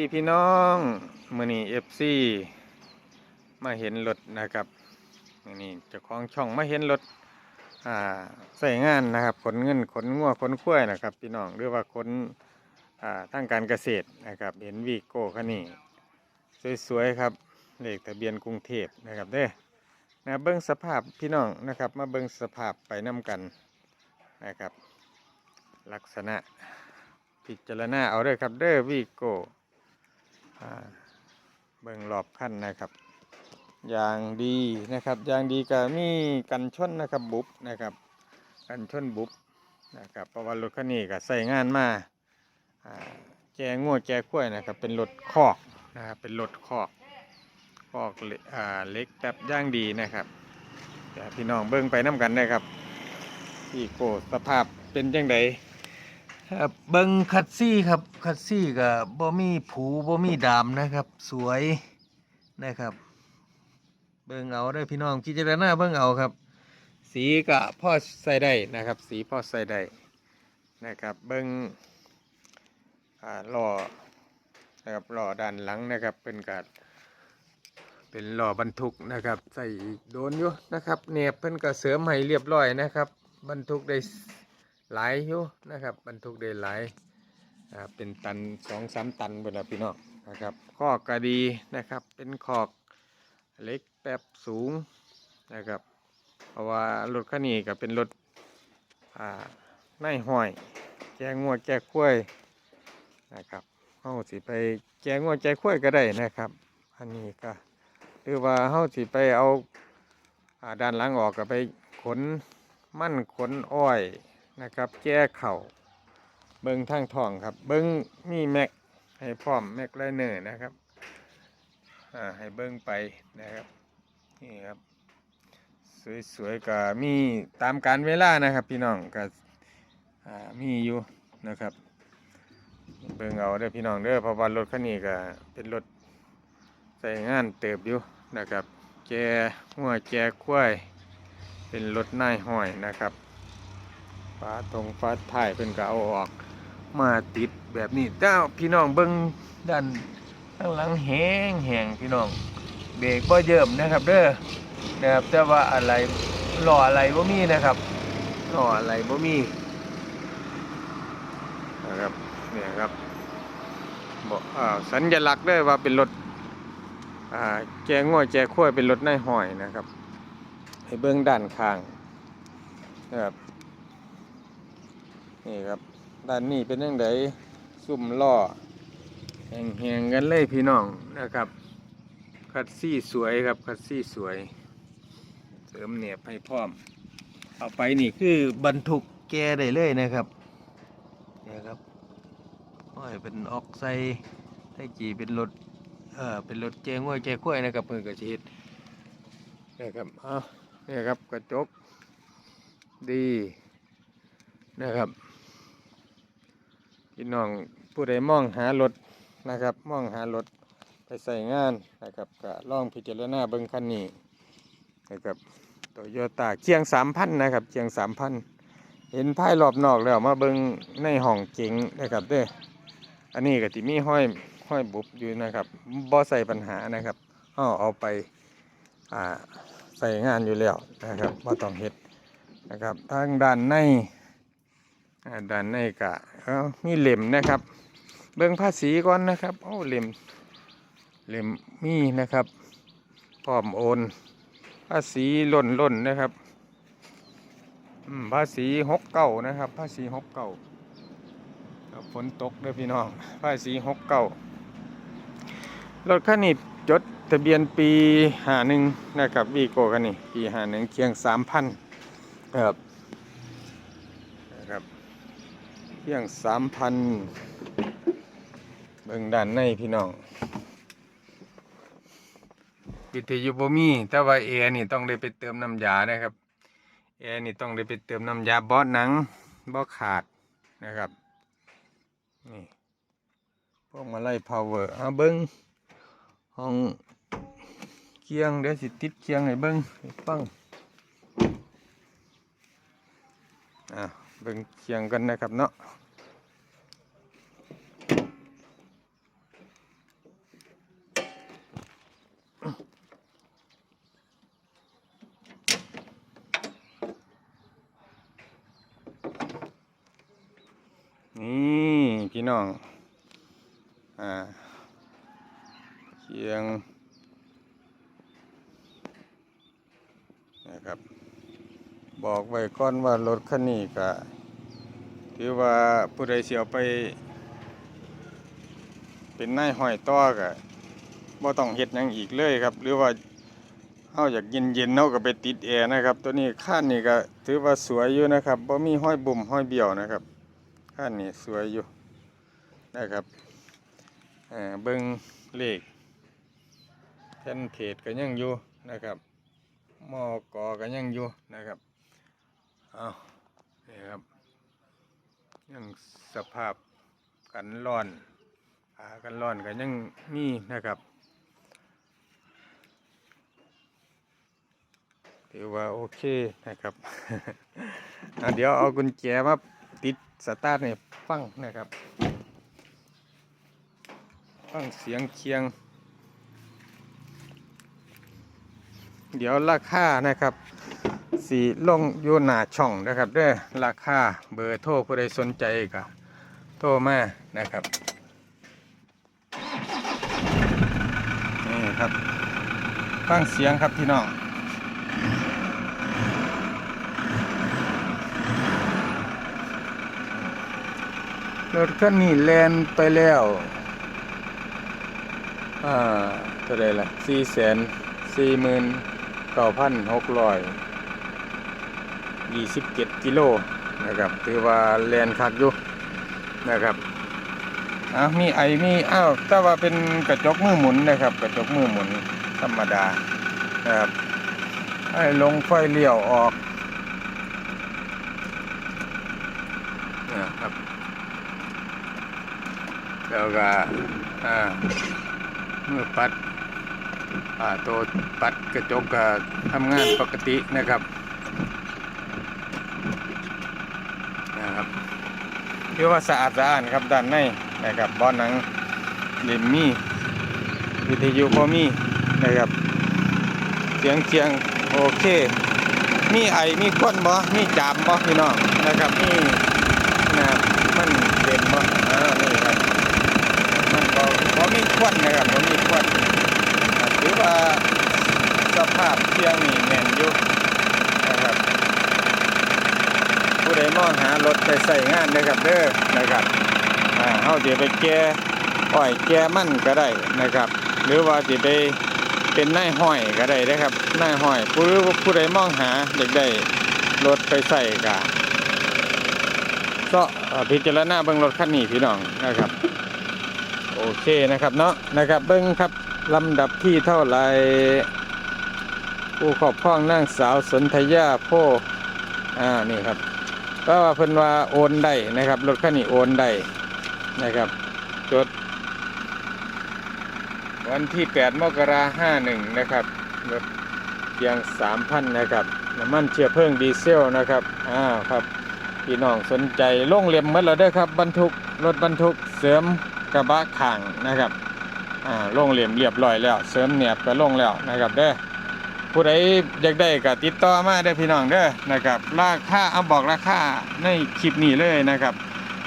พี่พี่น้องมือนี้เอฟซีมาเห็นรถนะครับมือนี้เจ้าของช่องมาเห็นรถอ่าใส่งานนะครับขนเงินขนงัวขนคุ้ยนะครับ พี่น้องหรือว่าขนอ่าทางการเกษตรนะครับ เห็นวีโก้คันนี้สวยๆครับเลขทะเบียนกรุงเทพนะครับเด้อนะเบิ้งสภาพพี่น้องนะครับ มาเบิ้งสภาพไปน้ากันนะครับ ลักษณะพิจารณาเอาเด้อครับเด้อวีโก้ เบิ่งรอบขั้นนะครับอย่างดีนะครับอย่างดีก็มีกันชนนะครับบุบนะครับ กันชนบุบนะครับเพราะว่ารถคันนี้ก็ใส่งานมาแจงัวแจข้วยนะครับ เป็นรถคอกนะครับเป็นรถคอกคอกเล็กแบบย่างดีนะครับเดี๋ยวพี่น้องเบิ่งไปน้กันนะครับพี่โกสภาพเป็นจังได ครับเบิงคัดซี่ครับคัดซี่กับบ่มีผูบ่มีดามนะครับ สวยนะครับ เบิงเอาได้พี่น้องพิจารณาเบิงเอาครับ สีก็พ่อใส่ได้นะครับ สีพ่อใส่ได้นะครับ เบิงอ่าล้อนะครับหล้อด้านหลังนะครับ เป็นการเป็นหล้อบรรทุกนะครับ ใส่โดนอยู่นะครับเนบเพิ่นก็เสริมให้เรียบร้อยนะครับ บรรทุกได้ หลายอยู่นะครับบรรทุกได้หลายเป็นตันสองสามตันเวลาพี่น้องนะครับคอกกระดีนะครับเป็นคอกเล็กแบบสูงนะครับเพราะว่ารถคันนี้ก็เป็นรถอ่าในห้อย แจงัวแจกข้วยนะครับเฮาสิไปแจงัวแจกข้วยก็ได้นะครับ อันนี้ก็หรือว่าเฮาสิไปเอาอ่าด้านหลังออกก็ไปขนมั่นขนอ้อย นะครับแก้เข่าเบิ้งทางทองครับ เบิ้งมีแม็กให้พร้อมแม็กไลเนอร์นะครับอ่าให้เบิ้งไปนะครับนี่ครับสวยๆก็มีตามการเวลานะครับ พี่น้องก็อ่ามีอยู่นะครับ เบิ้งเอาเด้อพี่น้องเด้อเพราะว่ารถคันนี้ก็เป็นรถใส่งานเติบอยู่นะครับแกหัวแกควายเป็นรถนายห้อยนะครับ ฟ้าตรงฟ้าถ่ายเป็นก็เอาออกมาติดแบบนี้เจ้าพี่น้องเบิ้งด้านข้างหลังแห้งแห้งพี่น้องเบรกบ่เยิ่มนะครับ เด้อนะครับแต่ว่าอะไรหล่ออะไรบ่มีนะครับหล่ออะไรบ่มีนะครับเนี่ยครับบอกสัญลักษณ์เด้อว่าเป็นรถแจง่วยแจขั้วยเป็นรถนายหอยนะครับให้เบิ้องด้านข้างนะครับ นี่ครับ ด้านนี้เป็นยังไงซุ่มล่อแห่งๆกันเลยพี่น้องนะครับคัดซี่สวยครับคัดซี่สวย เสริมเนียบให้พร้อม เอาไปนี่คือบรรทุกแกได้เลยนะครับเนี่ยครับโอ้ยเป็นออกไซด์ไทจีเป็นรถเออเป็นรถแจง่วยแจกล้วยนะครับเพื่อนกระชีดนะครับเอาเนี่ยครับกระจกดีนะครับ พี่น้องผู้ใดมองหารถนะครับ มองหารถไปใส่งานนะครับก็ลองพิจารณาเบิ้งคันนี้นะครับโตโยต้าเคียงสามพันนะครับเคียงสามพันเห็นภายรอบนอกแล้วมาเบิ้งในห้องเก๋งนะครับเด้ออันนี้ก็ที่มีห้อยห้อยบุบอยู่นะครับบ่ใส่ปัญหานะครับเอาเอาไปอ่าใส่งานอยู่แล้วนะครับบ่ต้องเฮ็ดนะครับทางด้านใน ด้านในกะมีเหล่มนะครับ เบิ่งภาษีก่อนนะครับโอ้เหล่มเหล่มมีนะครับพร้อมโอน ภาษีล่นล่นนะครับภาษีหกเก้านะครับ ภาษีหกเก้าฝนตกเด้อพี่น้อง ภาษีหกเก้ารถคันนี้จดทะเบียนปีหาหนึ่งนะครับวีโก้คันนี้ปีหาหนึ่งเคียงสามพันนะครับ เพียงสามพันเบิ่งด้านในพี่น้องวิทยุบ่มีแต่ว่าแอนี่ต้องได้ไปเติมน้ำยานะครับแอนี่ต้องได้ไปเติมน้ำยาบอสหนังบอสขาดนะครับนี่พวกมาไล่พาวเวอร์เอาเบิ้งห้องเคียงเดี๋ยวสิติดเคียงให้เบิ้งให้ฟังอะ เบิ่งเคียงกันนะครับเนาะนี่พี่น้อง อ่าเคียงนะครับ บอกไว้ก่อนว่ารถคันนี้ก็ถือว่าผู้ใดเสียวไป เป็นนายห้อยต่อก็บ่ต้องเฮ็ดหยังอีกเลยครับ หรือว่าเฮาอยากเย็นๆเฮาก็ไปติดแอร์นะครับ ตัวนี้ข้านนี่ก็ถือว่าสวยอยู่นะครับบ่มีห้อยบุ่มห้อยเบี้ยวนะครับข้านนี่สวยอยู่นะครับเอ่อเบิ่งเลขแผ่นเพจก็ยังอยู่นะครับมอกอก็ยังอยู่นะครับ เอานี่ครับ ยังสภาพกันร้อนขากันร้อนก็ยังมีนะครับถือว่าโอเคนะครับ เดี๋ยวเอากุญแจมาติดสตาร์ทเนี่ยฟังนะครับ ฟังเสียงเคียง เดี๋ยวราคานะครับ สีลงอยู่หน้าช่องนะครับเด้วยราคาเบอร์โทรผู้ใดสนใจก็โทรมานะครับนี่ครับฟังเสียงครับพี่น้องรถคันนี้แลนไปแล้ว อ่าเท่าไรล่ะสี่แสนสี่หมื่นเก้าพันหกร้อย ยี่สิบเจ็ดกิโลนะครับถือว่าแลนคักอยู่นะครับอะมีไอมีอ้าวแต่ว่าเป็นกระจกมือหมุนนะครับ กระจกมือหมุนธรรมดานะครับให้ลงไฟเลี้ยวออกนะครับแล้วก็อ่ามือปัดอ่าตัวปัดกระจกก็ทำงานปกตินะครับ เรียกว่าสะอาดสะอ้านครับด้านในนะครับเบอนหนังเลมมี่วิทยุพอมีนะครับเสียงเชียงโอเค มีไอมีควันบ่มีจามบ่พี่น้องนะครับมีนะมันเด่นบ่อ่านี่ครับมันก็บ่มีควันนะครับบ่มีควันถือว่าสภาพเที่ยงนี่แน่นอยู่นะครับ ผู้ใดมองหารถไปใส่งานนะครับเด้อนะครับอ่าเฮาสิไปแก่อ้อยแก่มั่นก็ได้นะครับ หรือว่าสิไปเป็นนายห้อยก็ได้นะครับนายห้อยผู้หรือผู้ใดมองหาอยากได้รถไปใส่ก็ก็พิจารณาเบิ่งรถคันนี้พี่น้องนะครับ โอเคนะครับเนาะนะครับเบิ้งครับลำดับที่เท่าไหรผู้ครอบครองนางสาวสนธยาโพอ่านี่ครับ ก็ว่าเพิ่นว่าโอนได้นะครับรถคันนี้โอนได้นะครับจดวันที่ 8 มกราห้าหนึ่งนะครับรถเพียง 3,000 นะครับน้ำมันเชื้อเพลิงดีเซลนะครับอ้าวครับพี่น้องสนใจลงเหลี่ยมหมดแล้วด้อครับบรรทุกรถบรรทุกเสริมกระบะข่างนะครับอ่าลงเหลี่ยมเรียบร้อยแล้ว เสริมเนียบก็ลงแล้วนะครับเด้อ ผู้ใดอยากได้ก็ติดต่อมาได้พี่น้องเด้อนะครับราคาเอาบอกราคาในคลิปนี้เลยนะครับ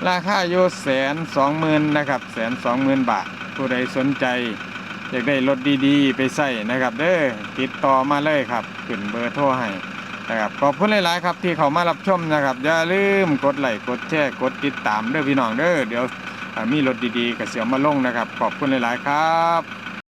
ราคาอยู่แสนสองหมื่นนะครับแสนสองหมื่นบาท ผู้ใดสนใจ อยากได้รถดีๆ ไปใส่นะครับ เด้อติดต่อมาเลยครับขึ้นเบอร์โทรให้นะครับขอบคุณหลายๆครับที่เขามารับชมนะครับ อย่าลืมกดไลค์กดแชร์กดติดตามเด้อพี่น้องเด้อเดี๋ยวมีรถดีๆกับเสียวมาลงนะครับ ขอบคุณหลายๆครับ